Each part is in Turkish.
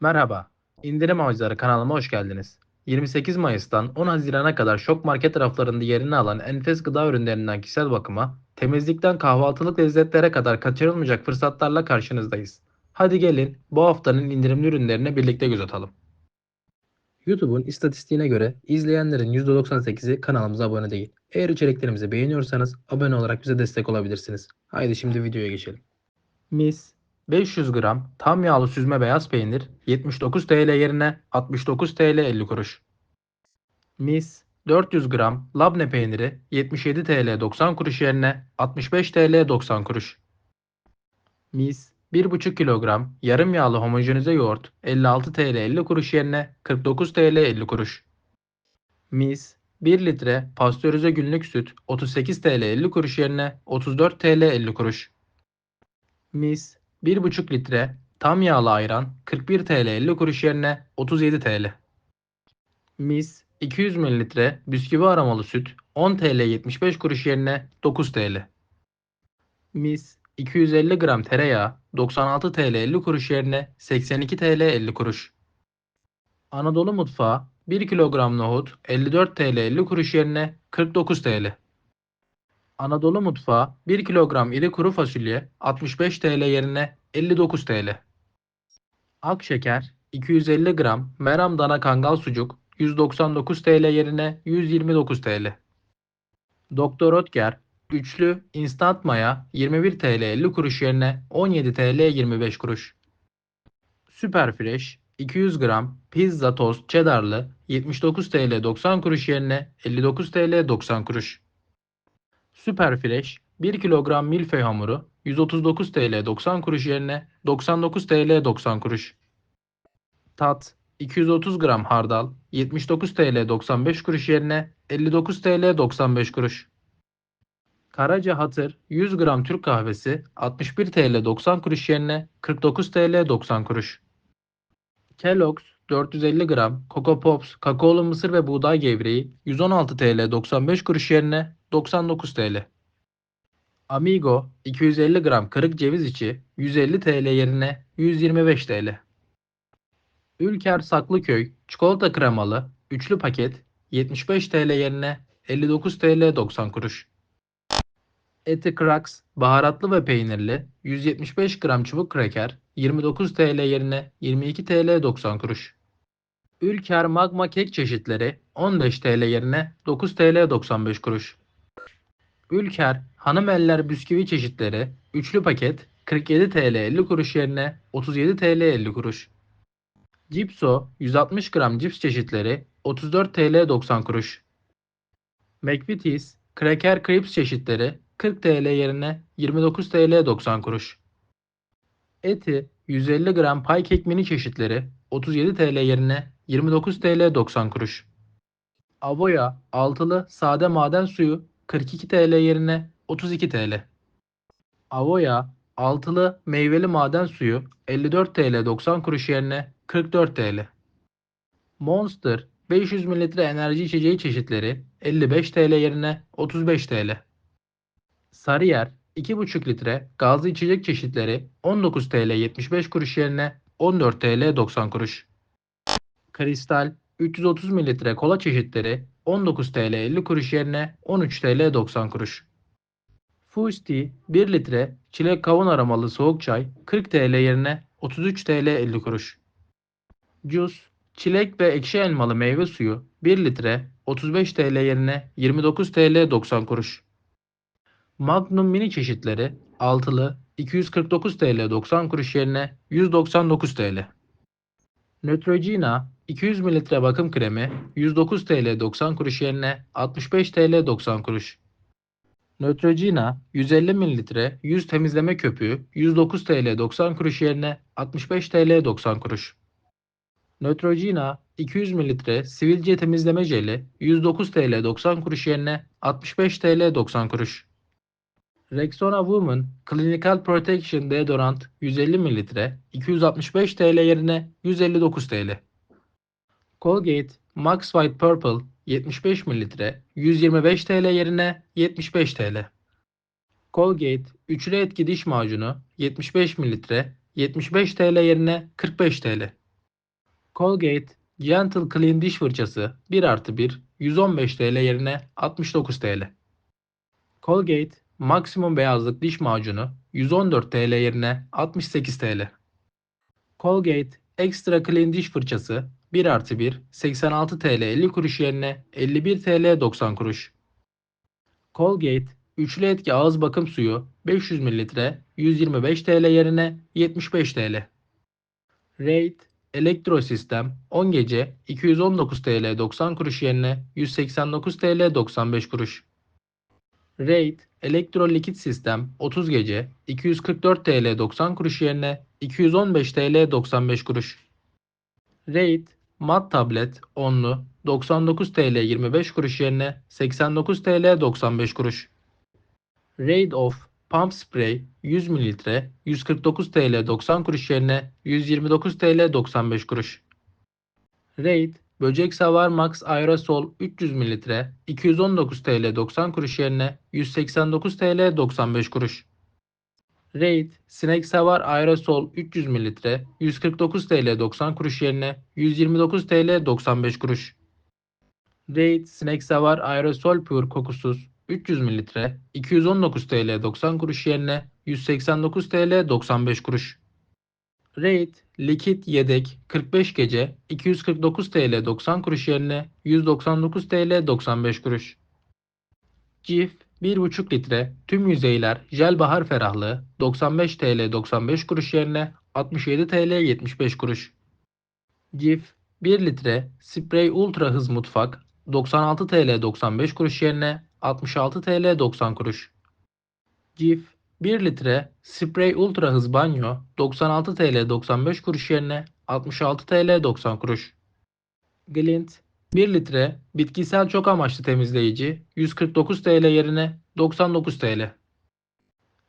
Merhaba, İndirim Avcıları kanalıma hoş geldiniz. 28 Mayıs'tan 10 Haziran'a kadar şok market raflarında yerini alan enfes gıda ürünlerinden kişisel bakıma, temizlikten kahvaltılık lezzetlere kadar kaçırılmayacak fırsatlarla karşınızdayız. Hadi gelin bu haftanın indirimli ürünlerine birlikte göz atalım. YouTube'un istatistiğine göre izleyenlerin %98'i kanalımıza abone değil. Eğer içeriklerimizi beğeniyorsanız abone olarak bize destek olabilirsiniz. Haydi şimdi videoya geçelim. Mis 500 gram tam yağlı süzme beyaz peynir 79 TL yerine 69 TL 50 kuruş. Mis 400 gram labne peyniri 77 TL 90 kuruş yerine 65 TL 90 kuruş. Mis 1,5 kilogram yarım yağlı homojenize yoğurt 56 TL 50 kuruş yerine 49 TL 50 kuruş. Mis 1 litre pastörize günlük süt 38 TL 50 kuruş yerine 34 TL 50 kuruş. Mis 1,5 litre tam yağlı ayran 41 TL 50 kuruş yerine 37 TL. Mis 200 ml bisküvi aromalı süt 10 TL 75 kuruş yerine 9 TL. Mis 250 gram tereyağı 96 TL 50 kuruş yerine 82 TL 50 kuruş. Anadolu mutfağı 1 kilogram nohut 54 TL 50 kuruş yerine 49 TL. Anadolu mutfağı 1 kilogram iri kuru fasulye 65 TL yerine 59 TL. Ak şeker 250 gram meram dana kangal sucuk 199 TL yerine 129 TL. Doktor Oetker üçlü instant maya 21 TL 50 kuruş yerine 17 TL 25 kuruş. Süper Fresh 200 gram pizza tost cheddarlı 79 TL 90 kuruş yerine 59 TL 90 kuruş. Süper Fresh 1 kilogram milföy hamuru 139 TL 90 kuruş yerine 99 TL 90 kuruş. Tat 230 gram hardal 79 TL 95 kuruş yerine 59 TL 95 kuruş. Karaca Hatır 100 gram Türk kahvesi 61 TL 90 kuruş yerine 49 TL 90 kuruş. Kellogg's 450 gram Coco Pops kakaolu mısır ve buğday gevreği 116 TL 95 kuruş yerine 99 TL. Amigo 250 gram kırık ceviz içi 150 TL yerine 125 TL. Ülker Saklıköy çikolata kremalı üçlü paket 75 TL yerine 59 TL 90 kuruş. Eti Crux baharatlı ve peynirli 175 gram çubuk kraker 29 TL yerine 22 TL 90 kuruş. Ülker magma kek çeşitleri 15 TL yerine 9 TL 95 kuruş. Ülker hanım eller bisküvi çeşitleri üçlü paket 47 TL 50 kuruş yerine 37 TL 50 kuruş. Cipso 160 gram cips çeşitleri 34 TL 90 kuruş. McVitie's Cracker Crisps çeşitleri 40 TL yerine 29 TL 90 kuruş. Eti 150 gram pay kek mini çeşitleri 37 TL yerine 29 TL 90 kuruş. Avoya altılı sade maden suyu 42 TL yerine 32 TL. Avoya altılı meyveli maden suyu 54 TL 90 kuruş yerine 44 TL. Monster 500 ml enerji içeceği çeşitleri 55 TL yerine 35 TL. Sarıyer 2,5 litre gazlı içecek çeşitleri 19 TL 75 kuruş yerine 14 TL 90 kuruş. Kristal 330 mililitre kola çeşitleri 19 TL 50 kuruş yerine 13 TL 90 kuruş. Fusti 1 litre çilek kavun aromalı soğuk çay 40 TL yerine 33 TL 50 kuruş. Juice çilek ve ekşi elmalı meyve suyu 1 litre 35 TL yerine 29 TL 90 kuruş. Magnum mini çeşitleri altılı 249 TL 90 kuruş yerine 199 TL. Neutrogena 200 ml bakım kremi 109 TL 90 kuruş yerine 65 TL 90 kuruş. Neutrogena 150 ml yüz temizleme köpüğü 109 TL 90 kuruş yerine 65 TL 90 kuruş. Neutrogena 200 ml sivilce temizleme jeli 109 TL 90 kuruş yerine 65 TL 90 kuruş. Rexona Women Clinical Protection Deodorant 150 ml 265 TL yerine 159 TL. Colgate Max White Purple 75 ml 125 TL yerine 75 TL. Colgate üçlü etki diş macunu 75 ml 75 TL yerine 45 TL. Colgate Gentle Clean diş fırçası 1 artı 1 115 TL yerine 69 TL. Colgate Maksimum beyazlık diş macunu 114 TL yerine 68 TL. Colgate Extra Clean diş fırçası 1 artı 1 86 TL 50 kuruş yerine 51 TL 90 kuruş. Colgate Üçlü etki ağız bakım suyu 500 ml 125 TL yerine 75 TL. Raid Elektro Sistem 10 gece 219 TL 90 kuruş yerine 189 TL 95 kuruş. Raid Elektro Likit Sistem 30 gece 244 TL 90 kuruş yerine 215 TL 95 kuruş. Raid Mat Tablet 10'lu 99 TL 25 kuruş yerine 89 TL 95 kuruş. Raid Off Pump Spray 100 ml 149 TL 90 kuruş yerine 129 TL 95 kuruş. Raid Böcek Savar Max Aerosol 300 ml 219 TL 90 kuruş yerine 189 TL 95 kuruş. Raid Sinek Savar Aerosol 300 ml 149 TL 90 kuruş yerine 129 TL 95 kuruş. Raid Sinek Savar Aerosol Pure kokusuz 300 ml 219 TL 90 kuruş yerine 189 TL 95 kuruş. Raid Likit Yedek 45 gece 249 TL 90 kuruş yerine 199 TL 95 kuruş. Cif 1,5 litre tüm yüzeyler jel bahar ferahlığı 95 TL 95 kuruş yerine 67 TL 75 kuruş. Cif 1 litre sprey ultra hız mutfak 96 TL 95 kuruş yerine 66 TL 90 kuruş. Cif 1 litre sprey ultra hız banyo 96 TL 95 kuruş yerine 66 TL 90 kuruş. Glint 1 litre bitkisel çok amaçlı temizleyici 149 TL yerine 99 TL.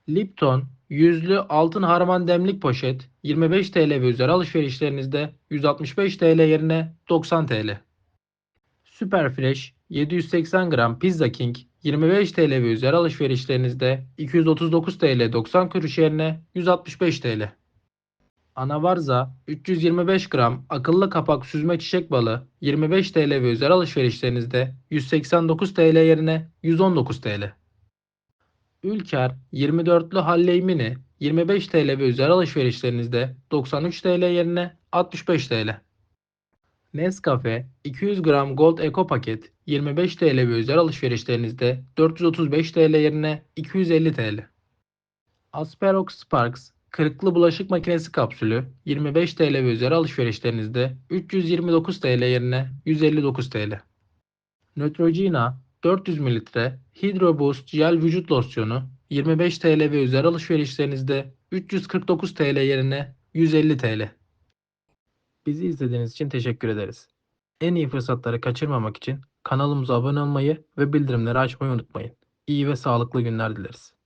Lipton yüzlü altın harman demlik poşet 25 TL ve üzeri alışverişlerinizde 165 TL yerine 90 TL. Superfresh 780 gram Pizza King 25 TL ve üzeri alışverişlerinizde 239 TL 90 kuruş yerine 165 TL. Anavarza 325 gram akıllı kapak süzme çiçek balı 25 TL ve üzeri alışverişlerinizde 189 TL yerine 119 TL. Ülker 24'lü Halley Mini 25 TL ve üzeri alışverişlerinizde 93 TL yerine 65 TL. Nescafe 200 gram Gold Eco paket 25 TL ve üzeri alışverişlerinizde 435 TL yerine 250 TL. Asperox Sparks kırıklı bulaşık makinesi kapsülü 25 TL ve üzeri alışverişlerinizde 329 TL yerine 159 TL. Neutrogena 400 ml Hydro Boost Jel Vücut Losyonu 25 TL ve üzeri alışverişlerinizde 349 TL yerine 150 TL. Bizi izlediğiniz için teşekkür ederiz. En iyi fırsatları kaçırmamak için kanalımıza abone olmayı ve bildirimleri açmayı unutmayın. İyi ve sağlıklı günler dileriz.